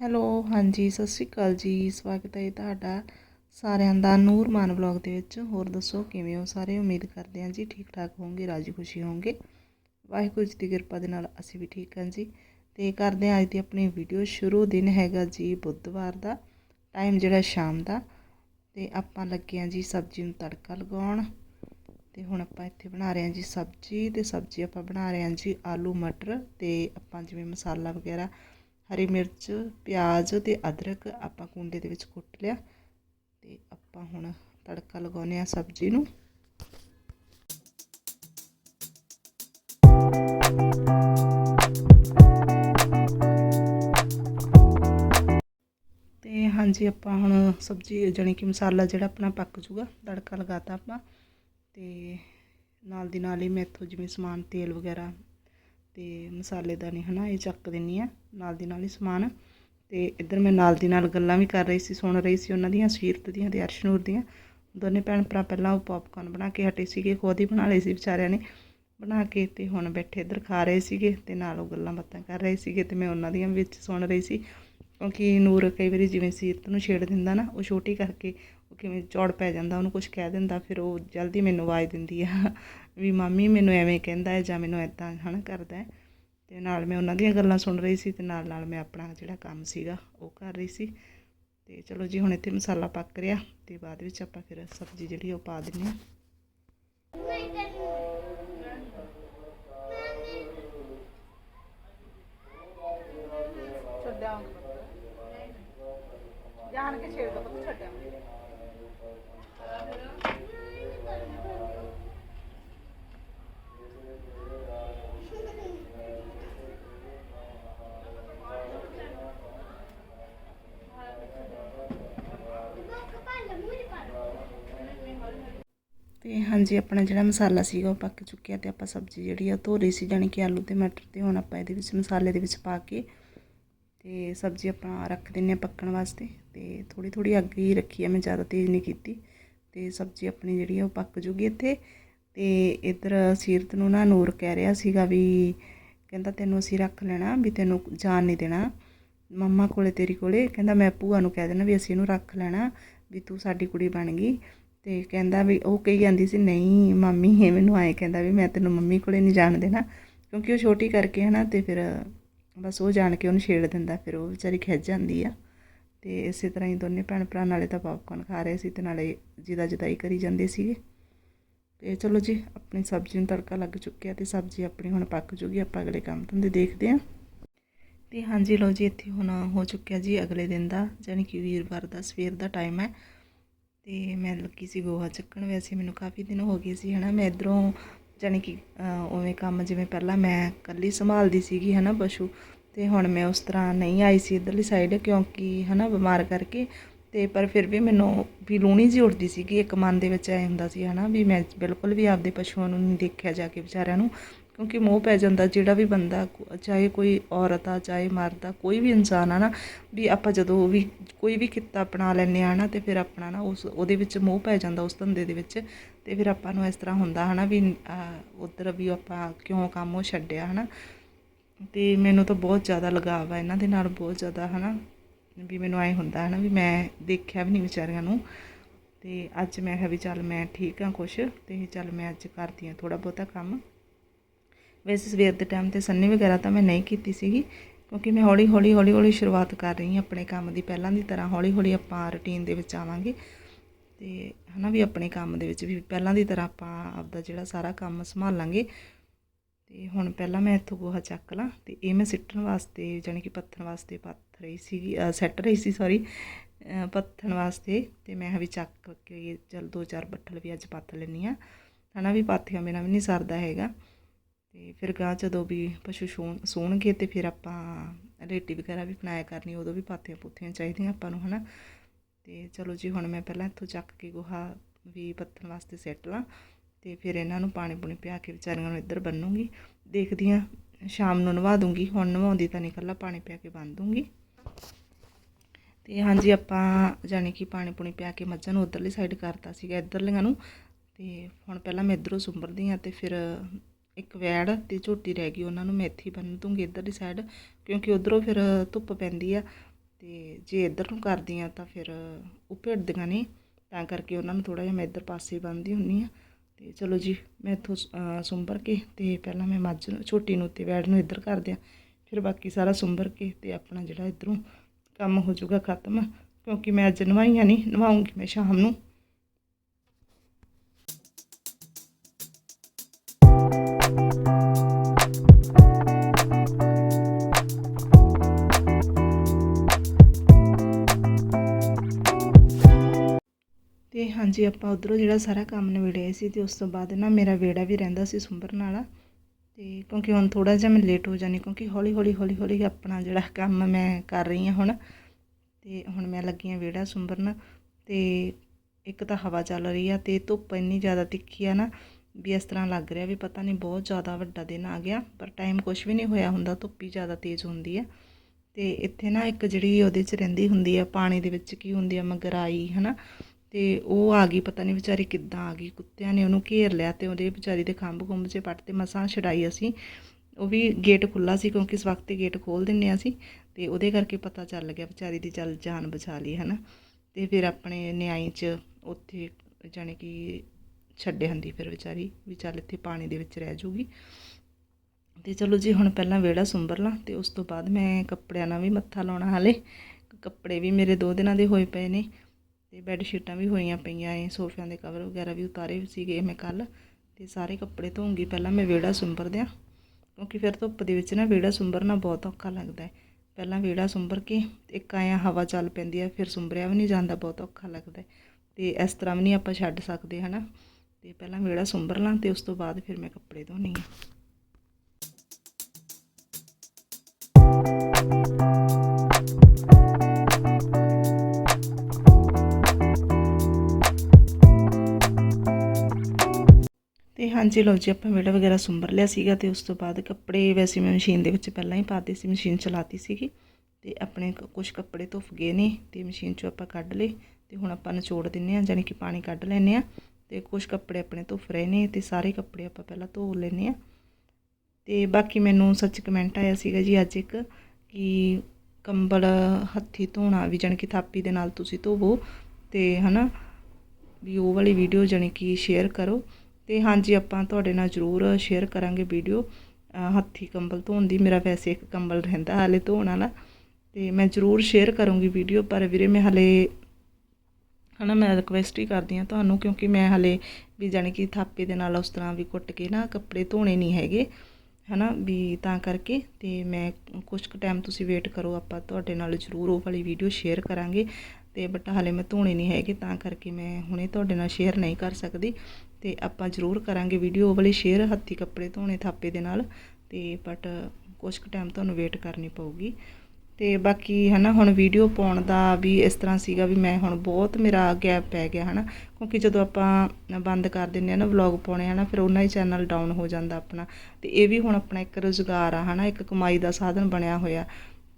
Hello, ਹਾਂਜੀ, ਸਤਿ ਸ਼੍ਰੀ ਅਕਾਲ ਜੀ। ਸਵਾਗਤ ਹੈ ਜੀ ਤੁਹਾਡਾ ਸਾਰਿਆਂ ਦਾ ਨੂਰਮਾਨ ਬਲੌਗ ਦੇ ਵਿੱਚ। ਹੋਰ ਦੱਸੋ, ਕਿਵੇਂ ਹੋ ਸਾਰੇ? ਉਮੀਦ ਕਰਦੇ ਹਾਂ ਜੀ ਠੀਕ ਠਾਕ ਹੋਵੋਗੇ, ਰਾਜੀ ਖੁਸ਼ੀ ਹੋਵੋਗੇ। ਵਾਹਿਗੁਰੂ ਜੀ ਦੀ ਕਿਰਪਾ ਦੇ ਨਾਲ ਅਸੀਂ ਵੀ ਠੀਕ ਹਾਂ ਜੀ। ਤੇ ਕਰਦੇ ਹਾਂ ਅੱਜ ਦੀ ਆਪਣੀ ਵੀਡੀਓ। ਸ਼ੁਰੂ ਦਿਨ ਹੈਗਾ ਜੀ ਬੁੱਧਵਾਰ ਦਾ ਟਾਈਮ ਜਿਹੜਾ ਸ਼ਾਮ ਦਾ। ਤੇ ਆਪਾਂ ਲੱਗੇ ਹਾਂ ਜੀ ਸਬਜ਼ੀ ਨੂੰ ਤੜਕਾ ਲਗਾਉਣ। ਤੇ ਹੁਣ ਆਪਾਂ ਇੱਥੇ ਬਣਾ ਰਹੇ ਹਾਂ ਜੀ ਸਬਜ਼ੀ। ਤੇ ਸਬਜ਼ੀ ਆਪਾਂ ਬਣਾ ਰਹੇ ਹਾਂ ਜੀ ਆਲੂ ਮਟਰ ਤੇ ਆਪਾਂ ਜਿਵੇਂ ਮਸਾਲਾ ਵਗੈਰਾ ਹਰੀ ਮਿਰਚ, ਪਿਆਜ਼ ਅਤੇ ਅਦਰਕ ਆਪਾਂ ਕੁੰਡੇ ਦੇ ਵਿੱਚ ਕੁੱਟ ਲਿਆ ਤੇ ਆਪਾਂ ਹੁਣ ਤੜਕਾ ਲਗਾਉਨੇ ਆ ਸਬਜ਼ੀ ਨੂੰ। ਤੇ ਹਾਂਜੀ, ਆਪਾਂ ਹੁਣ ਸਬਜ਼ੀ ਜਾਣੀ ਕਿ ਮਸਾਲਾ ਜਿਹੜਾ ਆਪਣਾ ਪੱਕ ਜੂਗਾ, ਤੜਕਾ ਲਗਾਤਾ ਆਪਾਂ ਤੇ ਨਾਲ ਦੀ ਨਾਲ ਹੀ ਮੈਂ ਇੱਥੋਂ ਜਿਵੇਂ ਸਮਾਨ, ਤੇਲ ਵਗੈਰਾ ਤੇ ਮਸਾਲੇਦਾਨੀ ਦਾ ਨਹੀਂ ਹਨਾ, ਇਹ ਚੱਕ ਦਿੰਨੀ ਆ, ਨਾਲ ਦੀ ਨਾਲ ਹੀ ਸਮਾਨ। ਤੇ ਇੱਧਰ ਮੈਂ ਨਾਲ ਦੀ ਨਾਲ ਗੱਲਾਂ ਵੀ ਕਰ ਰਹੀ ਸੀ, ਸੁਣ ਰਹੀ ਸੀ ਉਹਨਾਂ ਦੀਆਂ, ਸੀਰਤ ਦੀਆਂ ਤੇ ਅਰਸ਼ਨੂਰ ਦੀਆਂ। ਦੋਨੇ ਭੈਣ ਭਰਾ ਪਹਿਲਾਂ ਉਹ ਪੌਪਕਾਰਨ ਬਣਾ ਕੇ ਹਟੇ ਸੀਗੇ, ਖੁਦ ਹੀ ਬਣਾ ਲਏ ਸੀ ਵਿਚਾਰਿਆਂ ਨੇ। ਬਣਾ ਕੇ ਤੇ ਹੁਣ ਬੈਠੇ ਇੱਧਰ ਖਾ ਰਹੇ ਸੀਗੇ ਤੇ ਨਾਲ ਉਹ ਗੱਲਾਂ ਬਾਤਾਂ ਕਰ ਰਹੇ ਸੀਗੇ ਤੇ ਮੈਂ ਉਹਨਾਂ ਦੀਆਂ ਵਿੱਚ ਸੁਣ ਰਹੀ ਸੀ। ਕਿਉਂਕਿ ਨੂਰ ਕਈ ਵਾਰੀ ਜਿਵੇਂ ਸੀਰਤ ਨੂੰ ਛੇੜ ਦਿੰਦਾ ਨਾ, ਉਹ ਛੋਟੀ ਕਰਕੇ ਕਿਵੇਂ ਚੌੜ ਪੈ ਜਾਂਦਾ, ਉਹਨੂੰ ਕੁਝ ਕਹਿ ਦਿੰਦਾ, ਫਿਰ ਉਹ ਜਲਦੀ ਮੈਨੂੰ ਆਵਾਜ਼ ਦਿੰਦੀ ਆ, ਵੀ ਮਾਮੀ, ਮੈਨੂੰ ਐਵੇਂ ਕਹਿੰਦਾ ਹੈ ਜਾਂ ਮੈਨੂੰ ਐਦਾਂ ਹਨਾ ਕਰਦਾ ਹੈ? ਤੇ ਨਾਲ ਮੈਂ ਉਹਨਾਂ ਦੀਆਂ ਗੱਲਾਂ ਸੁਣ ਰਹੀ ਸੀ ਤੇ ਨਾਲ ਨਾਲ ਮੈਂ ਆਪਣਾ ਜਿਹੜਾ ਕੰਮ ਸੀਗਾ, ਉਹ ਕਰ ਰਹੀ ਸੀ। ਤੇ ਚਲੋ ਜੀ, ਹੁਣ ਇੱਥੇ ਮਸਾਲਾ ਪੱਕ ਰਿਹਾ ਤੇ ਬਾਅਦ ਵਿੱਚ ਆਪਾਂ ਫਿਰ ਸਬਜ਼ੀ ਜਿਹੜੀ ਉਹ ਪਾ ਦਿੰਨੇ ਆ ਤੇ ਹਾਂਜੀ, ਆਪਣਾ ਜਿਹੜਾ ਮਸਾਲਾ ਸੀਗਾ ਉਹ ਪੱਕ ਚੁੱਕਿਆ ਤੇ ਆਪਾਂ ਸਬਜ਼ੀ ਜਿਹੜੀ ਆ ਉਹ ਧੋ ਰਹੀ ਸੀ, ਜਾਣੀ ਕਿ ਆਲੂ ਤੇ ਮਟਰ ਤੇ। ਹੁਣ ਆਪਾਂ ਇਹਦੇ ਵਿੱਚ ਮਸਾਲੇ ਦੇ ਵਿੱਚ ਪਾ ਕੇ ਤੇ ਸਬਜ਼ੀ ਆਪਾਂ ਰੱਖ ਦਿੰਨੇ ਆ ਪੱਕਣ ਵਾਸਤੇ ਤੇ ਥੋੜੀ ਥੋੜੀ ਅੱਗ ਹੀ ਰੱਖੀ ਆ, ਮੈਂ ਜ਼ਿਆਦਾ ਤੇਜ਼ ਨਹੀਂ ਕੀਤੀ। ਤੇ ਸਬਜ਼ੀ ਆਪਣੀ ਜਿਹੜੀ ਆ ਉਹ ਪੱਕ ਜੂਗੀ ਇੱਥੇ। ਤੇ ਇੱਧਰ ਸੀਰਤ ਨੂੰ ਨਾ ਨੂਰ ਕਹਿ ਰਿਹਾ ਸੀਗਾ ਵੀ ਕਹਿੰਦਾ, ਤੈਨੂੰ ਅਸੀਂ ਰੱਖ ਲੈਣਾ ਵੀ ਤੈਨੂੰ ਜਾਣ ਨਹੀਂ ਦੇਣਾ। ਮੰਮਾ ਕੋਲੇ ਤੇਰੀ ਕੋਲੇ। ਕਹਿੰਦਾ, ਮੈਂ ਭੂਆ ਨੂੰ ਕਹਿ ਦੇਣਾ ਵੀ ਅਸੀਂ ਇਹਨੂੰ ਰੱਖ ਲੈਣਾ ਵੀ ਤੂੰ ਸਾਡੀ ਕੁੜੀ ਬਣ ਗਈ। ਤੇ ਕਹਿੰਦਾ ਵੀ ਉਹ ਕਹੀ ਜਾਂਦੀ ਸੀ, ਨਹੀਂ ਮੰਮੀ, ਇਹ ਮੈਨੂੰ ਆਏ ਕਹਿੰਦਾ ਵੀ ਮੈਂ ਤੈਨੂੰ ਮੰਮੀ ਕੋਲੇ ਨਹੀਂ ਜਾਣ ਦੇਣਾ। ਕਿਉਂਕਿ ਉਹ ਛੋਟੀ ਕਰਕੇ ਹੈ ਨਾ ਤੇ ਫਿਰ ਬਸ ਉਹ ਜਾਣ ਕੇ ਉਹਨੂੰ ਛੇੜ ਦਿੰਦਾ, ਫਿਰ ਉਹ ਵਿਚਾਰੀ ਖਿੱਚ ਜਾਂਦੀ ਆ। ਤੇ ਇਸੇ ਤਰ੍ਹਾਂ ਹੀ ਦੋਨੇ ਭੈਣ ਭਰਾ ਨਾਲੇ ਤਾਂ ਪੌਪਕਾਰਨ ਖਾ ਰਹੇ ਸੀ ਤੇ ਨਾਲੇ ਜਿਹਦਾ ਜਦਾਈ ਕਰੀ ਜਾਂਦੇ ਸੀਗੇ। ਤੇ ਚਲੋ ਜੀ, ਆਪਣੀ ਸਬਜ਼ੀ ਨੂੰ ਤੜਕਾ ਲੱਗ ਚੁੱਕਿਆ ਤੇ ਸਬਜ਼ੀ ਆਪਣੀ ਹੁਣ ਪੱਕ ਜੂਗੀ, ਆਪਾਂ ਅਗਲੇ ਕੰਮ ਧੰਦੇ ਦੇਖਦੇ ਹਾਂ ਤੇ ਹਾਂਜੀ ਲਓ ਜੀ, ਇੱਥੇ ਹੁਣ ਹੋ ਚੁੱਕਿਆ ਜੀ ਅਗਲੇ ਦਿਨ ਦਾ ਯਾਨੀ ਕਿ ਵੀਰਵਾਰ ਦਾ ਸਵੇਰ ਦਾ ਟਾਈਮ ਹੈ। ਅਤੇ ਮੈਂ ਲੱਗੀ ਸੀ ਗੋਹਾ ਚੱਕਣ। ਵੈਸੇ ਮੈਨੂੰ ਕਾਫੀ ਦਿਨ ਹੋ ਗਏ ਸੀ ਹੈ ਨਾ ਮੈਂ ਇੱਧਰੋਂ ਜਾਣੀ ਕਿ ਉਵੇਂ ਕੰਮ ਜਿਵੇਂ ਪਹਿਲਾਂ ਮੈਂ ਇਕੱਲੀ ਸੰਭਾਲਦੀ ਸੀਗੀ ਹੈ ਨਾ ਪਸ਼ੂ। ਅਤੇ ਹੁਣ ਮੈਂ ਉਸ ਤਰ੍ਹਾਂ ਨਹੀਂ ਆਈ ਸੀ ਇੱਧਰਲੀ ਸਾਈਡ ਕਿਉਂਕਿ ਹੈ ਨਾ ਬਿਮਾਰ ਕਰਕੇ। ਤੇ ਪਰ ਫਿਰ ਵੀ ਮੈਨੂੰ ਵੀ ਲੂਣੀ ਜੀ ਉੱਠਦੀ ਸੀਗੀ। ਇੱਕ ਮਨ ਦੇ ਵਿੱਚ ਐ ਹੁੰਦਾ ਸੀ, ਹਨਾ, ਵੀ ਮੈਂ ਬਿਲਕੁਲ ਵੀ ਆਪਦੇ ਪਸ਼ੂਆਂ ਨੂੰ ਨਹੀਂ ਦੇਖਿਆ ਜਾ ਕੇ ਵਿਚਾਰਿਆਂ ਨੂੰ। ਕਿਉਂਕਿ ਮੋਹ ਪੈ ਜਾਂਦਾ ਜਿਹੜਾ ਵੀ ਬੰਦਾ, ਚਾਹੇ ਕੋਈ ਔਰਤ ਆ, ਚਾਹੇ ਮਰਦ ਆ, ਕੋਈ ਵੀ ਇਨਸਾਨ ਆ ਨਾ, ਵੀ ਆਪਾਂ ਜਦੋਂ ਵੀ ਕੋਈ ਵੀ ਕਿੱਤਾ ਅਪਣਾ ਲੈਂਦੇ ਆ ਨਾ, ਤੇ ਫਿਰ ਆਪਣਾ ਨਾ ਉਸ, ਉਹਦੇ ਵਿੱਚ ਮੋਹ ਪੈ ਜਾਂਦਾ ਉਸ ਧੰਦੇ ਦੇ ਵਿੱਚ, ਤੇ ਫਿਰ ਆਪਾਂ ਨੂੰ ਇਸ ਤਰ੍ਹਾਂ ਹੁੰਦਾ ਹਨਾ ਵੀ ਉਧਰ ਵੀ ਆਪਾਂ ਕਿਉਂ ਕੰਮ ਉਹ ਛੱਡਿਆ ਹਨਾ। ਤੇ ਮੈਨੂੰ ਤਾਂ ਬਹੁਤ ਜ਼ਿਆਦਾ ਲਗਾਵ ਆ ਇਹਨਾਂ ਦੇ ਨਾਲ, ਬਹੁਤ ਜ਼ਿਆਦਾ ਹਨਾ, ਵੀ ਮੈਨੂੰ ਐ ਹੁੰਦਾ ਹਨਾ ਵੀ ਮੈਂ ਦੇਖਿਆ ਵੀ ਨਹੀਂ ਵਿਚਾਰਿਆਂ ਨੂੰ। ਤੇ ਅੱਜ ਮੈਂ ਕਿਹਾ ਵੀ ਚੱਲ ਮੈਂ ਠੀਕ ਆ ਕੁਛ, ਤੇ ਚੱਲ ਮੈਂ ਅੱਜ ਕਰਦੀ ਆ ਥੋੜਾ ਬਹੁਤਾ ਕੰਮ। ਵੈਸੇ ਸਵੇਰ ਦੇ ਟਾਈਮ ਤੇ ਸੰਨੀ ਵਗੈਰਾ ਤਾਂ ਮੈਂ ਨਹੀਂ ਕੀਤੀ ਸੀਗੀ, ਕਿਉਂਕਿ ਮੈਂ ਹੌਲੀ ਹੌਲੀ ਹੌਲੀ ਹੌਲੀ ਸ਼ੁਰੂਆਤ ਕਰ ਰਹੀ ਹਾਂ ਆਪਣੇ ਕੰਮ ਦੀ, ਪਹਿਲਾਂ ਦੀ ਤਰ੍ਹਾਂ ਹੌਲੀ ਹੌਲੀ ਆਪਾਂ ਰੁਟੀਨ ਦੇ ਵਿੱਚ ਆਵਾਂਗੇ ਤੇ ਹਨਾ ਵੀ ਆਪਣੇ ਕੰਮ ਦੇ ਵਿੱਚ ਵੀ, ਪਹਿਲਾਂ ਦੀ ਤਰ੍ਹਾਂ ਆਪਾਂ ਆਪਦਾ ਜਿਹੜਾ ਸਾਰਾ ਕੰਮ ਸੰਭਾਲਾਂਗੇ ਤੇ ਹੁਣ ਪਹਿਲਾਂ ਮੈਂ ਇੱਥੋਂ ਗੋਹਾ ਚੱਕ ਲਾਂ ਤੇ ਇਹ ਮੈਂ ਸਿੱਟਣ ਵਾਸਤੇ ਜਾਨੀ ਕਿ ਪੱਥਣ ਵਾਸਤੇ ਪੱਥ ਰਹੀ ਸੀਗੀ ਸੈੱਟ ਰਹੀ ਸੀ ਸੌਰੀ ਪੱਥਣ ਵਾਸਤੇ ਤੇ ਮੈਂ ਵੀ ਚੱਕ ਕੇ ਚਲ ਦੋ ਚਾਰ ਬੱਠਲ ਵੀ ਅੱਜ ਪੱਥ ਲੈਣੀ ਆ ਹਨਾ ਵੀ ਪਾਥੀਆਂ ਬਿਨਾਂ ਵੀ ਨਹੀਂ ਸਰਦਾ ਹੈਗਾ। ਤੇ ਫਿਰ ਗਾਂ ਜਦੋਂ ਵੀ ਪਸ਼ੂ ਸੂਣ, ਸੂਣਗੇ ਤੇ ਫਿਰ ਆਪਾਂ ਰੇਟੀ ਵਗੈਰਾ ਵੀ ਬਣਾਇਆ ਕਰਨੀ, ਉਦੋਂ ਵੀ ਪਾਥੀਆਂ ਪੁੱਥੀਆਂ ਚਾਹੀਦੀਆਂ ਆਪਾਂ ਨੂੰ, ਹਨਾ? ਤੇ ਚਲੋ ਜੀ, ਹੁਣ ਮੈਂ ਪਹਿਲਾਂ ਇੱਥੋਂ ਚੱਕ ਕੇ ਗੋਹਾ ਵੀ ਪੱਥਣ ਵਾਸਤੇ ਸੈੱਟ ਲਾਂ ਤੇ ਫਿਰ ਇਹਨਾਂ ਨੂੰ ਪਾਣੀ ਪੂਣੀ ਪਿਆ ਕੇ ਵਿਚਾਰੀਆਂ ਨੂੰ ਇੱਧਰ ਬੰਨੂੰਗੀ। ਦੇਖਦੀ ਆ, ਸ਼ਾਮ ਨੂੰ ਨਵਾ ਦੂੰਗੀ, ਹੁਣ ਨਵਾਉਂਦੀ ਤਾਂ ਨਹੀਂ, ਇਕੱਲਾ ਪਾਣੀ ਪਿਆ ਕੇ ਬੰਨ ਦੂੰਗੀ। ਤੇ ਹਾਂਜੀ, ਆਪਾਂ ਜਾਨੀ ਕਿ ਪਾਣੀ ਪੂਣੀ ਪਿਆ ਕੇ ਮੱਝਾਂ ਨੂੰ ਉਧਰਲੀ ਸਾਈਡ ਕਰਤਾ ਸੀਗਾ ਇੱਧਰਲੀਆਂ ਨੂੰ। ਤੇ ਹੁਣ ਪਹਿਲਾਂ ਮੈਂ ਇੱਧਰੋਂ ਸੁੰਬਰਦੀ ਆ ਤੇ ਫਿਰ ਇੱਕ ਵੈੜ ਤੇ ਝੋਟੀ ਰਹਿ ਗਈ ਉਹਨਾਂ ਨੂੰ ਮੈਂ ਇੱਥੇ ਬੰਨ ਦੂੰਗੀ ਇੱਧਰਲੀ ਸਾਈਡ ਕਿਉਂਕਿ ਉਧਰੋਂ ਫਿਰ ਧੁੱਪ ਪੈਂਦੀ ਆ ਤੇ ਜੇ ਇੱਧਰ ਨੂੰ ਕਰਦੀ ਆ ਤਾਂ ਫਿਰ ਉਹ ਭਿੜਦੀਆਂ ਨਹੀਂ ਤਾਂ ਕਰਕੇ ਉਹਨਾਂ ਨੂੰ ਥੋੜਾ ਜਿਹਾ ਮੈਂ ਇੱਧਰ ਪਾਸੇ ਬੰਨ੍ਹਦੀ ਹੁੰਨੀ ਆ ਤੇ ਚਲੋ ਜੀ ਮੈਂ ਇੱਥੋਂ ਅਹ, ਸੁੰਬਰ ਕੇ ਤੇ ਪਹਿਲਾਂ ਮੈਂ ਮੱਝ ਨੂੰ ਝੋਟੀ ਨੂੰ ਤੇ ਵੈੜ ਨੂੰ ਇੱਧਰ ਕਰ ਦਿਆਂ ਫਿਰ ਬਾਕੀ ਸਾਰਾ ਸੁੰਬਰ ਕੇ ਤੇ ਆਪਣਾ ਜਿਹੜਾ ਇੱਧਰੋਂ ਕੰਮ ਹੋ ਜਾਊਗਾ ਖਤਮ ਕਿਉਂਕਿ ਮੈਂ ਅੱਜ ਨਵਾਈਆਂ ਨਹੀਂ ਨਵਾਉਂਗੀ ਮੈਂ ਸ਼ਾਮ ਨੂੰ। ਹਾਂਜੀ, ਆਪਾਂ ਉਧਰੋਂ ਜਿਹੜਾ ਸਾਰਾ ਕੰਮ ਨਿਬੇੜਿਆ ਸੀ ਤੇ ਉਸ ਤੋਂ ਬਾਅਦ ਨਾ ਮੇਰਾ ਵੇੜਾ ਵੀ ਰਹਿੰਦਾ ਸੀ ਸੁੰਬਰ ਵਾਲਾ ਤੇ ਕਿਉਂਕਿ ਹੁਣ ਥੋੜਾ ਜਿਹਾ ਮੈਂ ਲੇਟ ਹੋ ਜਾਣੀ ਕਿਉਂਕਿ ਹੌਲੀ ਹੌਲੀ ਹੌਲੀ ਹੌਲੀ ਆਪਣਾ ਜਿਹੜਾ ਕੰਮ ਮੈਂ ਕਰ ਰਹੀ ਹਾਂ ਹੁਣ, ਤੇ ਹੁਣ ਮੈਂ ਲੱਗੀ ਹਾਂ ਵੇੜਾ ਸੁੰਬਰਨ ਤੇ ਇੱਕ ਤਾਂ ਹਵਾ ਚੱਲ ਰਹੀ ਆ ਤੇ ਧੁੱਪ ਇੰਨੀ ਜ਼ਿਆਦਾ ਤਿੱਖੀ ਆ ਨਾ ਵੀ ਇਸ ਤਰ੍ਹਾਂ ਲੱਗ ਰਿਹਾ ਵੀ ਪਤਾ ਨਹੀਂ ਬਹੁਤ ਜ਼ਿਆਦਾ ਵੱਡਾ ਦਿਨ ਆ ਗਿਆ, ਪਰ ਟਾਈਮ ਕੁਝ ਵੀ ਨਹੀਂ ਹੋਇਆ ਹੁੰਦਾ, ਧੁੱਪ ਹੀ ਜ਼ਿਆਦਾ ਤੇਜ਼ ਹੁੰਦੀ ਆ। ਤੇ ਇੱਥੇ ਨਾ ਇੱਕ ਜਿਹੜੀ ਉਹਦੇ 'ਚ ਰਹਿੰਦੀ ਹੁੰਦੀ ਆ, ਪਾਣੀ ਦੇ ਵਿੱਚ ਕੀ ਹੁੰਦੀ ਆ, ਮਗਰਾਈ, ਹਨਾ? ਤੇ ਉਹ ਆ ਗਈ, ਪਤਾ ਨਹੀਂ ਵਿਚਾਰੀ ਕਿੱਦਾਂ ਆ ਗਈ। ਕੁੱਤਿਆਂ ਨੇ ਉਹਨੂੰ ਘੇਰ ਲਿਆ ਤੇ ਉਹਦੇ ਵਿਚਾਰੀ ਦੇ ਖੰਭ ਖੁੰਭ 'ਚ ਪੱਟ ਤੇ ਮਸਾਂ ਛਡਾਈ ਅਸੀਂ। ਉਹ ਵੀ ਗੇਟ ਖੁੱਲਾ ਸੀ ਕਿਉਂਕਿ ਇਸ ਵਕਤ ਗੇਟ ਖੋਲ ਦਿੰਨੇ ਆ ਸੀ ਤੇ ਉਹਦੇ ਕਰਕੇ ਪਤਾ ਚੱਲ ਗਿਆ ਵਿਚਾਰੀ ਦੀ ਚੱਲ ਜਾਨ ਬਚਾ ਲਈ, ਹਨਾ। ਤੇ ਫਿਰ ਆਪਣੇ ਨਿਆਈ 'ਚ ਉੱਥੇ ਜਾਣੀ ਕਿ ਛੱਡੇ ਹੁੰਦੀ ਫਿਰ ਵਿਚਾਰੀ ਵੀ ਚੱਲ ਇੱਥੇ ਪਾਣੀ ਦੇ ਵਿੱਚ ਰਹਿ ਜੂਗੀ। ਤੇ ਚਲੋ ਜੀ, ਹੁਣ ਪਹਿਲਾਂ ਵਿਹੜਾ ਸੁੰਬਰ ਲਾਂ ਤੇ ਉਸ ਤੋਂ ਬਾਅਦ ਮੈਂ ਕੱਪੜਿਆਂ ਨਾਲ ਵੀ ਮੱਥਾ ਲਾਉਣਾ ਹਾਲੇ। ਕੱਪੜੇ ਵੀ ਮੇਰੇ ਦੋ ਦਿਨਾਂ ਦੇ ਹੋਏ ਪਏ ਨੇ। ਤੇ ਬੈੱਡ ਸ਼ੀਟਾਂ ਵੀ ਹੋਈਆਂ ਪਈਆਂ ਏ ਸੋਫਿਆਂ ਦੇ ਕਵਰ ਵਗੈਰਾ ਵੀ ਉਤਾਰੇ ਸੀਗੇ ਮੈਂ ਕੱਲ ਤੇ ਸਾਰੇ ਕੱਪੜੇ ਧੋਉਂਗੀ ਪਹਿਲਾਂ ਮੈਂ ਵਿਹੜਾ ਸੁੰਬਰ ਦਿਆਂ ਕਿਉਂਕਿ ਫਿਰ ਧੁੱਪ ਦੇ ਵਿੱਚ ਨਾ ਵਿਹੜਾ ਸੁੰਬਰਨਾ ਬਹੁਤ ਔਖਾ ਲੱਗਦਾ ਹੈ ਪਹਿਲਾਂ ਵਿਹੜਾ ਸੁੰਬਰ ਕੇ ਇੱਕ ਆਇਆ ਹਵਾ ਚੱਲ ਪੈਂਦੀ ਹੈ ਫਿਰ ਸੁੰਬਰਿਆ ਵੀ ਨਹੀਂ ਜਾਂਦਾ, ਬਹੁਤ ਔਖਾ ਲੱਗਦਾ ਹੈ ਤੇ ਇਸ ਤਰ੍ਹਾਂ ਵੀ ਨਹੀਂ ਆਪਾਂ ਛੱਡ ਸਕਦੇ, ਹਨਾ? ਤੇ ਪਹਿਲਾਂ ਵਿਹੜਾ ਸੁੰਬਰ ਲਾਂ ਤੇ ਉਸ ਤੋਂ ਬਾਅਦ ਫਿਰ ਮੈਂ ਕੱਪੜੇ ਧੋਣੀ ਆ। ਹਾਂਜੀ ਲਓ ਜੀ, ਆਪਾਂ ਵਿਹੜਾ ਵਗੈਰਾ ਸੁੰਬਰ ਲਿਆ ਸੀਗਾ ਤੇ ਉਸ ਤੋਂ ਬਾਅਦ ਕੱਪੜੇ ਵੈਸੇ ਮੈਂ ਮਸ਼ੀਨ ਦੇ ਵਿੱਚ ਪਹਿਲਾਂ ਹੀ ਪਾਤੇ ਸੀ, ਮਸ਼ੀਨ ਚਲਾਤੀ ਸੀਗੀ ਤੇ ਆਪਣੇ ਕੁਝ ਕੱਪੜੇ ਧੁੱਫ ਗਏ ਨੇ ਤੇ ਮਸ਼ੀਨ ਚੋਂ ਆਪਾਂ ਕੱਢ ਲਏ ਤੇ ਹੁਣ ਆਪਾਂ ਨਿਚੋੜ ਦਿੰਨੇ ਆ ਜਾਨੀ ਕਿ ਪਾਣੀ ਕੱਢ ਲੈਨੇ ਆ ਤੇ ਕੁਝ ਕੱਪੜੇ ਆਪਣੇ ਧੁੱਫ ਰਹੇ ਨੇ ਤੇ ਸਾਰੇ ਕੱਪੜੇ ਆਪਾਂ ਪਹਿਲਾਂ ਧੋ ਲੈਨੇ ਆ। ਤੇ ਬਾਕੀ ਮੈਨੂੰ ਸੱਚ ਕਮੈਂਟ ਆਇਆ ਸੀਗਾ ਜੀ ਅੱਜ ਇੱਕ ਕਿ ਕੰਬਲ ਹੱਥੀ ਧੋਣਾ ਵੀ ਜਾਣੀ ਕਿ ਥਾਪੀ ਦੇ ਨਾਲ ਤੁਸੀਂ ਧੋਵੋ ਤੇ ਹਨਾ ਵੀ ਉਹ ਵਾਲੀ ਵੀਡੀਓ ਜਾਣੀ ਕਿ ਸ਼ੇਅਰ ਕਰੋ ਤੇ ਹਾਂਜੀ ਆਪਾਂ ਤੁਹਾਡੇ ਨਾਲ ਜ਼ਰੂਰ ਸ਼ੇਅਰ ਕਰਾਂਗੇ ਵੀਡੀਓ ਅ, ਹੱਥੀ ਕੰਬਲ ਧੋਣ ਦੀ ਮੇਰਾ ਵੈਸੇ ਇੱਕ ਕੰਬਲ ਰਹਿੰਦਾ ਹਾਲੇ ਧੋਣ ਵਾਲਾ। ਤੇ ਮੈਂ ਜ਼ਰੂਰ ਸ਼ੇਅਰ ਕਰੂੰਗੀ ਵੀਡੀਓ ਪਰ ਵੀਰੇ ਮੈਂ ਹਲੇ ਹਨਾ ਮੈਂ ਰਿਕਵੈਸਟ ਹੀ ਕਰਦੀ ਹਾਂ ਤੁਹਾਨੂੰ ਕਿਉਂਕਿ ਮੈਂ ਹਲੇ ਵੀ ਜਾਣੀ ਕਿ ਥਾਪੇ ਦੇ ਨਾਲ ਉਸ ਤਰ੍ਹਾਂ ਵੀ ਕੁੱਟ ਕੇ ਨਾ ਕੱਪੜੇ ਧੋਣੇ ਨਹੀਂ ਹੈਗੇ ਹਨਾ ਵੀ ਤਾਂ ਕਰਕੇ। ਤੇ ਮੈਂ ਕੁਝ ਕੁ ਟਾਈਮ ਤੁਸੀਂ ਵੇਟ ਕਰੋ ਆਪਾਂ ਤੁਹਾਡੇ ਨਾਲ ਜ਼ਰੂਰ ਉਹ ਵਾਲੀ ਵੀਡੀਓ ਸ਼ੇਅਰ ਕਰਾਂਗੇ। ਤੇ ਬਟ ਹਾਲੇ ਮੈਂ ਧੋਣੇ ਨਹੀਂ ਹੈਗੇ ਤਾਂ ਕਰਕੇ ਮੈਂ ਹੁਣੇ ਤੁਹਾਡੇ ਨਾਲ ਸ਼ੇਅਰ ਨਹੀਂ ਕਰ ਸਕਦੀ। ਤੇ ਆਪਾਂ ਜ਼ਰੂਰ ਕਰਾਂਗੇ ਵੀਡੀਓ ਉਹ ਵਾਲੀ ਸ਼ੇਅਰ ਹੱਥੀ ਕੱਪੜੇ ਧੋਣੇ ਥਾਪੇ ਦੇ ਨਾਲ। ਤੇ ਬਟ ਕੁਝ ਕੁ ਟਾਈਮ ਤੁਹਾਨੂੰ ਵੇਟ ਕਰਨੀ ਪਊਗੀ। ਤੇ ਬਾਕੀ ਹਨਾ, ਹੁਣ ਵੀਡੀਓ ਪਾਉਣ ਦਾ ਵੀ ਇਸ ਤਰ੍ਹਾਂ ਸੀਗਾ ਵੀ ਮੈਂ ਹੁਣ ਬਹੁਤ ਮੇਰਾ ਗੈਪ ਪੈ ਗਿਆ ਹਨਾ। ਕਿਉਂਕਿ ਜਦੋਂ ਆਪਾਂ ਬੰਦ ਕਰ ਦਿੰਦੇ ਆ ਨਾ ਵਲੌਗ ਪਾਉਣੇ ਹਨਾ, ਫਿਰ ਉਹਨਾਂ ਹੀ ਚੈਨਲ ਡਾਊਨ ਹੋ ਜਾਂਦਾ ਆਪਣਾ। ਤੇ ਇਹ ਵੀ ਹੁਣ ਆਪਣਾ ਇੱਕ ਰੁਜ਼ਗਾਰ ਆ ਹਨਾ, ਇੱਕ ਕਮਾਈ ਦਾ ਸਾਧਨ ਬਣਿਆ ਹੋਇਆ।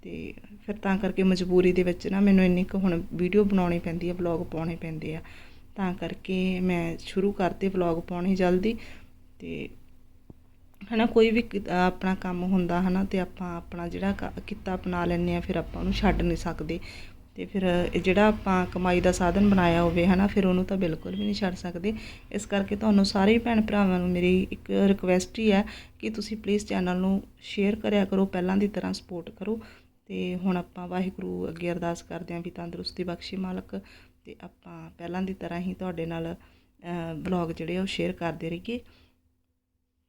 ਤੇ ਫਿਰ ਤਾਂ ਕਰਕੇ ਮਜਬੂਰੀ ਦੇ ਵਿੱਚ ਨਾ ਮੈਨੂੰ ਇੰਨੀ ਕੁ ਹੁਣ ਵੀਡੀਓ ਬਣਾਉਣੀ ਪੈਂਦੀ ਆ ਵਲੌਗ ਪਾਉਣੇ ਪੈਂਦੇ ਆ। ਤਾਂ ਕਰਕੇ ਮੈਂ ਸ਼ੁਰੂ ਕਰਤੇ ਵਲੌਗ ਪਾਉਣੇ ਜਲਦੀ ਤੇ ਹਨਾ ਕੋਈ ਵੀ ਕਿ- ਆਪਣਾ ਕੰਮ ਹੁੰਦਾ ਹਨਾ ਤੇ ਆਪਾਂ ਆਪਣਾ ਜਿਹੜਾ ਕ- ਕਿੱਤਾ ਅਪਣਾ ਲੈਂਦੇ ਆ ਫਿਰ ਆਪਾਂ ਉਹਨੂੰ ਛੱਡ ਨਹੀਂ ਸਕਦੇ ਤੇ ਫਿਰ ਜਿਹੜਾ ਆਪਾਂ ਕਮਾਈ ਦਾ ਸਾਧਨ ਬਣਾਇਆ ਹੋਵੇ ਹਨਾ ਫਿਰ ਉਹਨੂੰ ਤਾਂ ਬਿਲਕੁਲ ਵੀ ਨਹੀਂ ਛੱਡ ਸਕਦੇ। ਇਸ ਕਰਕੇ ਤੁਹਾਨੂੰ ਸਾਰੇ ਭੈਣ ਭਰਾਵਾਂ ਨੂੰ ਮੇਰੀ ਇੱਕ ਰਿਕਵੈਸਟ ਹੀ ਹੈ ਕਿ ਤੁਸੀਂ ਪਲੀਜ਼ ਚੈਨਲ ਨੂੰ ਸ਼ੇਅਰ ਕਰਿਆ ਕਰੋ, ਪਹਿਲਾਂ ਦੀ ਤਰ੍ਹਾਂ ਸਪੋਰਟ ਕਰੋ ਤੇ ਹੁਣ ਆਪਾਂ ਵਾਹਿਗੁਰੂ ਅੱਗੇ ਅਰਦਾਸ ਕਰਦੇ ਹਾਂ ਵੀ ਤੰਦਰੁਸਤੀ ਬਖਸ਼ੇ ਮਾਲਕ। ਤੇ ਆਪਾਂ ਪਹਿਲਾਂ ਦੀ ਤਰ੍ਹਾਂ ਹੀ ਤੁਹਾਡੇ ਨਾਲ ਵਲੌਗ ਜਿਹੜੇ ਆ ਉਹ ਸ਼ੇਅਰ ਕਰਦੇ ਰਹੀਏ।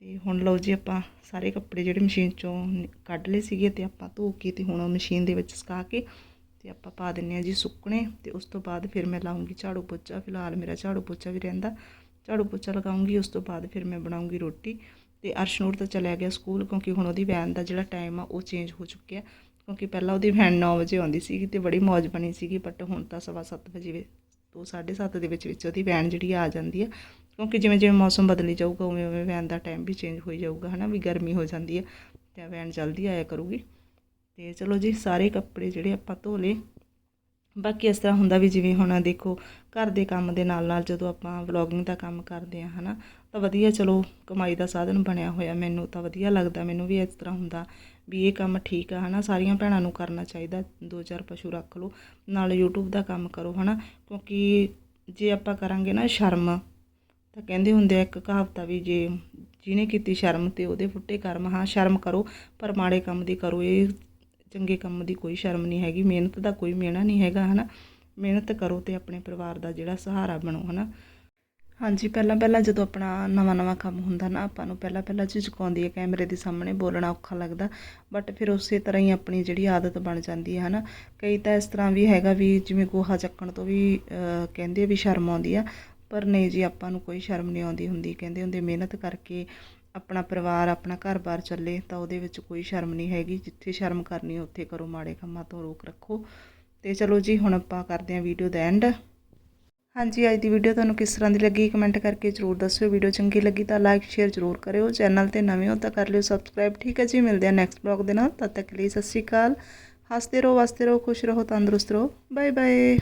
ਤੇ ਹੁਣ ਲਓ ਜੀ ਆਪਾਂ ਸਾਰੇ ਕੱਪੜੇ ਜਿਹੜੇ ਮਸ਼ੀਨ ਚੋਂ ਕੱਢ ਲਏ ਸੀਗੇ ਤੇ ਆਪਾਂ ਧੋ ਕੇ ਤੇ ਹੁਣ ਮਸ਼ੀਨ ਦੇ ਵਿੱਚ ਸੁਕਾ ਕੇ ਤੇ ਆਪਾਂ ਪਾ ਦਿੰਨੇ ਆ ਜੀ ਸੁੱਕਣੇ ਤੇ ਉਸ ਤੋਂ ਬਾਅਦ ਫਿਰ ਮੈਂ ਲਾਉਂਗੀ ਝਾੜੂ ਪੋਚਾ। ਫਿਲਹਾਲ ਮੇਰਾ ਝਾੜੂ ਪੋਚਾ ਵੀ ਰਹਿੰਦਾ। ਝਾੜੂ ਪੋਚਾ ਲਗਾਉਂਗੀ, ਉਸ ਤੋਂ ਬਾਅਦ ਫਿਰ ਮੈਂ ਬਣਾਉਂਗੀ ਰੋਟੀ। ਤੇ ਅਰਸ਼ਨੂਰ ਤਾਂ ਚਲਿਆ ਗਿਆ ਸਕੂਲ ਕਿਉਂਕਿ ਹੁਣ ਉਹਦੀ ਵੈਨ ਦਾ ਜਿਹੜਾ ਟਾਈਮ ਆ ਉਹ ਚੇਂਜ ਹੋ ਚੁੱਕਿਆ। ਕਿਉਂਕਿ ਪਹਿਲਾਂ ਉਹਦੀ ਵੈਨ 9 ਵਜੇ ਆਉਂਦੀ ਸੀਗੀ ਤੇ ਬੜੀ ਮੌਜ ਬਣੀ ਸੀਗੀ ਬਟ ਹੁਣ ਤਾਂ ਸਵਾ ਸੱਤ ਵਜੇ ਵੇ- ਤੋਂ 7:30 ਦੇ ਵਿੱਚ ਵਿੱਚ ਉਹਦੀ ਵੈਨ ਜਿਹੜੀ ਆ ਜਾਂਦੀ ਆ। ਕਿਉਂਕਿ ਜਿਵੇਂ ਜਿਵੇਂ ਮੌਸਮ ਬਦਲੀ ਜਾਊਗਾ, ਉਵੇਂ ਉਵੇਂ ਵੈਨ ਦਾ ਟਾਈਮ ਵੀ ਚੇਂਜ ਹੋਈ ਜਾਊਗਾ, ਹਨਾ, ਵੀ ਗਰਮੀ ਹੋ ਜਾਂਦੀ ਹੈ ਤੇ ਵੈਨ ਜਲਦੀ ਆਇਆ ਕਰੂਗੀ। ਤੇ ਚਲੋ ਜੀ, ਸਾਰੇ ਕੱਪੜੇ ਜਿਹੜੇ ਆਪਾਂ ਧੋ ਲਏ। ਬਾਕੀ ਇਸ ਤਰ੍ਹਾਂ ਹੁੰਦਾ ਵੀ ਜਿਵੇਂ ਹੁਣ ਦੇਖੋ, ਘਰ ਦੇ ਕੰਮ ਦੇ ਨਾਲ ਨਾਲ ਜਦੋਂ ਆਪਾਂ ਵਲੌਗਿੰਗ ਦਾ ਕੰਮ ਕਰਦੇ ਆ, ਹਨਾ, ਤਾਂ ਵਧੀਆ ਚਲੋ ਕਮਾਈ ਦਾ ਸਾਧਨ ਬਣਿਆ ਹੋਇਆ ਮੈਨੂੰ, ਤਾਂ ਵਧੀਆ ਲੱਗਦਾ ਮੈਨੂੰ ਵੀ ਇਸ ਤਰ੍ਹਾਂ ਹੁੰਦਾ। ਵੀ ਇਹ ਕੰਮ ਠੀਕ ਆ, ਹਨਾ? ਸਾਰੀਆਂ ਭੈਣਾਂ ਨੂੰ ਕਰਨਾ ਚਾਹੀਦਾ। ਦੋ ਚਾਰ ਪਸ਼ੂ ਰੱਖ ਲਓ। ਨਾਲ YouTube ਦਾ ਕੰਮ ਕਰੋ, ਹਨਾ? ਕਿਉਂਕਿ ਜੇ ਆਪਾਂ ਕਰਾਂਗੇ ਨਾ ਸ਼ਰਮ, ਤਾਂ ਕਹਿੰਦੇ ਹੁੰਦੇ ਆ, ਇੱਕ ਕਹਾਵਤਾ ਵੀ ਜੇ ਜਿਹਨੇ ਕੀਤੀ ਸ਼ਰਮ ਤੇ ਉਹਦੇ ਫੁੱਟੇ ਕਰਮ, ਹਾਂ, ਸ਼ਰਮ ਕਰੋ, ਪਰ ਮਾੜੇ ਕੰਮ ਦੀ ਕਰੋ। ਇਹ ਚੰਗੇ ਕੰਮ ਦੀ ਕੋਈ ਸ਼ਰਮ ਨਹੀਂ ਹੈਗੀ। ਮਿਹਨਤ ਦਾ ਕੋਈ ਮਿਹਣਾ ਨਹੀਂ ਹੈਗਾ, ਹਨਾ? ਮਿਹਨਤ ਕਰੋ ਤੇ ਆਪਣੇ ਪਰਿਵਾਰ ਦਾ ਜਿਹੜਾ ਸਹਾਰਾ ਬਣੋ, ਹਨਾ? ਹਾਂਜੀ, ਪਹਿਲਾਂ ਪਹਿਲਾਂ ਜਦੋਂ ਆਪਣਾ ਨਵਾਂ ਨਵਾਂ ਕੰਮ ਹੁੰਦਾ ਨਾ, ਆਪਾਂ ਨੂੰ ਪਹਿਲਾਂ ਪਹਿਲਾਂ ਝਿਜਕਾਉਂਦੀ ਹੈ ਕੈਮਰੇ ਦੇ ਸਾਹਮਣੇ, ਬੋਲਣਾ ਔਖਾ ਲੱਗਦਾ। ਬਟ ਫਿਰ ਉਸੇ ਤਰ੍ਹਾਂ ਹੀ ਆਪਣੀ ਜਿਹੜੀ ਆਦਤ ਬਣ ਜਾਂਦੀ ਹੈ, ਹਨਾ। ਕਈ ਤਾਂ ਇਸ ਤਰ੍ਹਾਂ ਵੀ ਹੈਗਾ ਵੀ ਜਿਵੇਂ ਗੋਹਾ ਚੱਕਣ ਤੋਂ ਵੀ ਕਹਿੰਦੇ ਵੀ ਸ਼ਰਮ ਆਉਂਦੀ ਆ। ਪਰ ਨਹੀਂ ਜੀ, ਆਪਾਂ ਨੂੰ ਕੋਈ ਸ਼ਰਮ ਨਹੀਂ ਆਉਂਦੀ ਹੁੰਦੀ। ਕਹਿੰਦੇ ਹੁੰਦੇ ਮਿਹਨਤ ਕਰਕੇ ਆਪਣਾ ਪਰਿਵਾਰ, ਆਪਣਾ ਘਰ-ਬਾਰ ਚੱਲੇ ਤਾਂ ਉਹਦੇ ਵਿੱਚ ਕੋਈ ਸ਼ਰਮ ਨਹੀਂ ਹੈਗੀ। ਜਿੱਥੇ ਸ਼ਰਮ ਕਰਨੀ, ਉੱਥੇ ਕਰੋ, ਮਾੜੇ ਕੰਮਾਂ ਤੋਂ ਰੋਕ ਰੱਖੋ। ਤੇ ਚਲੋ ਜੀ, ਹੁਣ ਆਪਾਂ ਕਰਦੇ ਹਾਂ ਵੀਡੀਓ ਦਾ ਐਂਡ ਹਾਂਜੀ, ਅੱਜ ਦੀ ਵੀਡੀਓ ਤੁਹਾਨੂੰ ਕਿਸ ਤਰ੍ਹਾਂ ਦੀ ਲੱਗੀ ਕਮੈਂਟ ਕਰਕੇ ਜਰੂਰ ਦੱਸਿਓ। ਵੀਡੀਓ ਚੰਗੀ ਲੱਗੀ ਤਾਂ ਲਾਈਕ ਸ਼ੇਅਰ ਜਰੂਰ ਕਰਿਓ। ਚੈਨਲ ਤੇ ਨਵੇਂ ਹੋ ਤਾਂ ਕਰ ਲਿਓ ਸਬਸਕ੍ਰਾਈਬ ਠੀਕ ਹੈ ਜੀ, ਮਿਲਦੇ ਹਾਂ ਨੈਕਸਟ ਬਲੌਗ ਦੇ ਨਾਲ। ਤਦ ਤੱਕ ਲਈ ਸਤਿ ਸ਼੍ਰੀ ਅਕਾਲ। ਹੱਸਦੇ ਰਹੋ, ਵਸਦੇ ਰਹੋ, ਖੁਸ਼ ਰਹੋ, ਤੰਦਰੁਸਤ ਰਹੋ। Bye bye